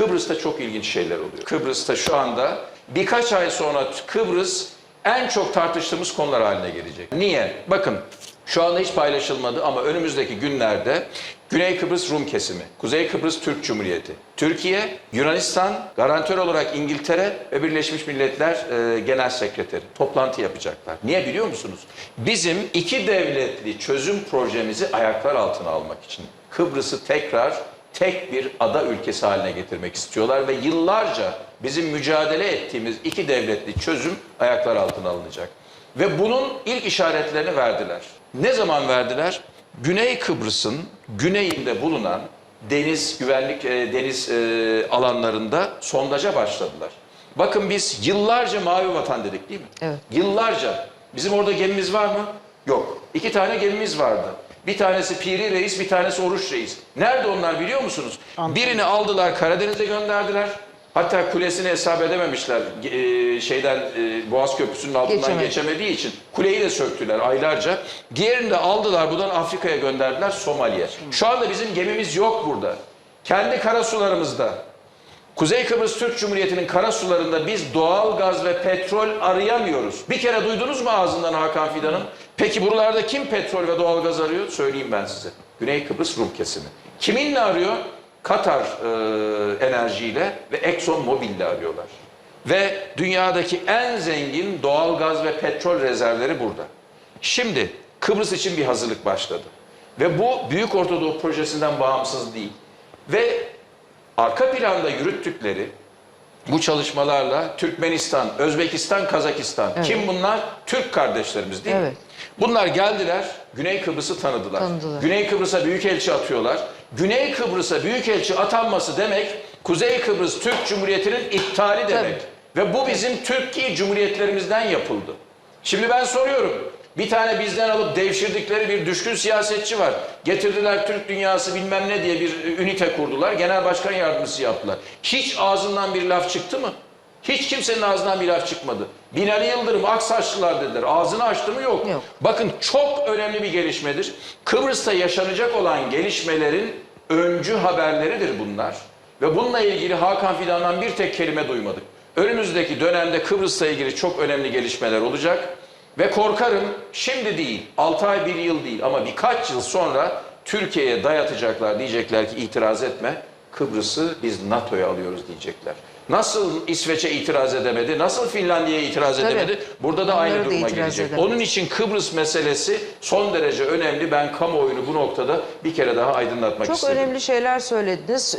Kıbrıs'ta çok ilginç şeyler oluyor. Kıbrıs'ta şu anda birkaç ay sonra Kıbrıs en çok tartıştığımız konular haline gelecek. Niye? Bakın şu anda hiç paylaşılmadı ama önümüzdeki günlerde Güney Kıbrıs Rum kesimi, Kuzey Kıbrıs Türk Cumhuriyeti, Türkiye, Yunanistan, garantör olarak İngiltere ve Birleşmiş Milletler e, Genel Sekreteri toplantı yapacaklar. Niye biliyor musunuz? Bizim iki devletli çözüm projemizi ayaklar altına almak için Kıbrıs'ı tekrar tek bir ada ülkesi haline getirmek istiyorlar ve yıllarca bizim mücadele ettiğimiz iki devletli çözüm ayaklar altına alınacak. Ve bunun ilk işaretlerini verdiler. Ne zaman verdiler? Güney Kıbrıs'ın güneyinde bulunan deniz güvenlik e, deniz e, alanlarında sondaja başladılar. Bakın biz yıllarca mavi vatan dedik değil mi? Evet. Yıllarca. Bizim orada gemimiz var mı? Yok. İki tane gemimiz vardı. Bir tanesi Piri Reis, bir tanesi Oruç Reis. Nerede onlar biliyor musunuz? Birini aldılar Karadeniz'e gönderdiler. Hatta kulesini hesap edememişler. Ge- şeyden e, Boğaz Köprüsü'nün altından Geçemedi. geçemediği için kuleyi de söktüler aylarca. Diğerini de aldılar buradan Afrika'ya gönderdiler Somali'ye. Şu anda bizim gemimiz yok burada. Kendi karasularımızda Kuzey Kıbrıs Türk Cumhuriyeti'nin karasularında biz doğal gaz ve petrol arayamıyoruz. Bir kere duydunuz mu ağzından Hakan Fidan'ın? Peki buralarda kim petrol ve doğal gaz arıyor? Söyleyeyim ben size. Güney Kıbrıs Rum kesimi. Kiminle arıyor? Katar e, enerjiyle ve Exxon Mobil'le arıyorlar. Ve dünyadaki en zengin doğal gaz ve petrol rezervleri burada. Şimdi Kıbrıs için bir hazırlık başladı. Ve bu Büyük Ortadoğu projesinden bağımsız değil. Ve arka planda yürüttükleri bu çalışmalarla Türkmenistan, Özbekistan, Kazakistan. Evet. Kim bunlar? Türk kardeşlerimiz değil mi? Evet. Bunlar geldiler, Güney Kıbrıs'ı tanıdılar. Tanıdılar. Güney Kıbrıs'a büyükelçi atıyorlar. Güney Kıbrıs'a büyükelçi atanması demek Kuzey Kıbrıs Türk Cumhuriyeti'nin iptali demek. Ve bu bizim Türkiye Cumhuriyetlerimizden yapıldı. Şimdi ben soruyorum. Bir tane bizden alıp devşirdikleri bir düşkün siyasetçi var. Getirdiler Türk dünyası bilmem ne diye bir ünite kurdular. Genel başkan yardımcısı yaptılar. Hiç ağzından bir laf çıktı mı? Hiç kimsenin ağzından bir laf çıkmadı. Binali Yıldırım, Aksaçlılar dediler. Ağzını açtı mı yok. Yok. Bakın çok önemli bir gelişmedir. Kıbrıs'ta yaşanacak olan gelişmelerin öncü haberleridir bunlar. Ve bununla ilgili Hakan Fidan'dan bir tek kelime duymadık. Önümüzdeki dönemde Kıbrıs'la ilgili çok önemli gelişmeler olacak. Ve korkarım şimdi değil, 6 ay bir yıl değil ama birkaç yıl sonra Türkiye'ye dayatacaklar. Diyecekler ki itiraz etme, Kıbrıs'ı biz NATO'ya alıyoruz diyecekler. Nasıl İsveç'e itiraz edemedi, nasıl Finlandiya'ya itiraz Tabii. edemedi? Burada da Onları aynı duruma gelecek. edemedi. Onun için Kıbrıs meselesi son derece önemli. Ben kamuoyunu bu noktada bir kere daha aydınlatmak Çok istedim. önemli şeyler söylediniz.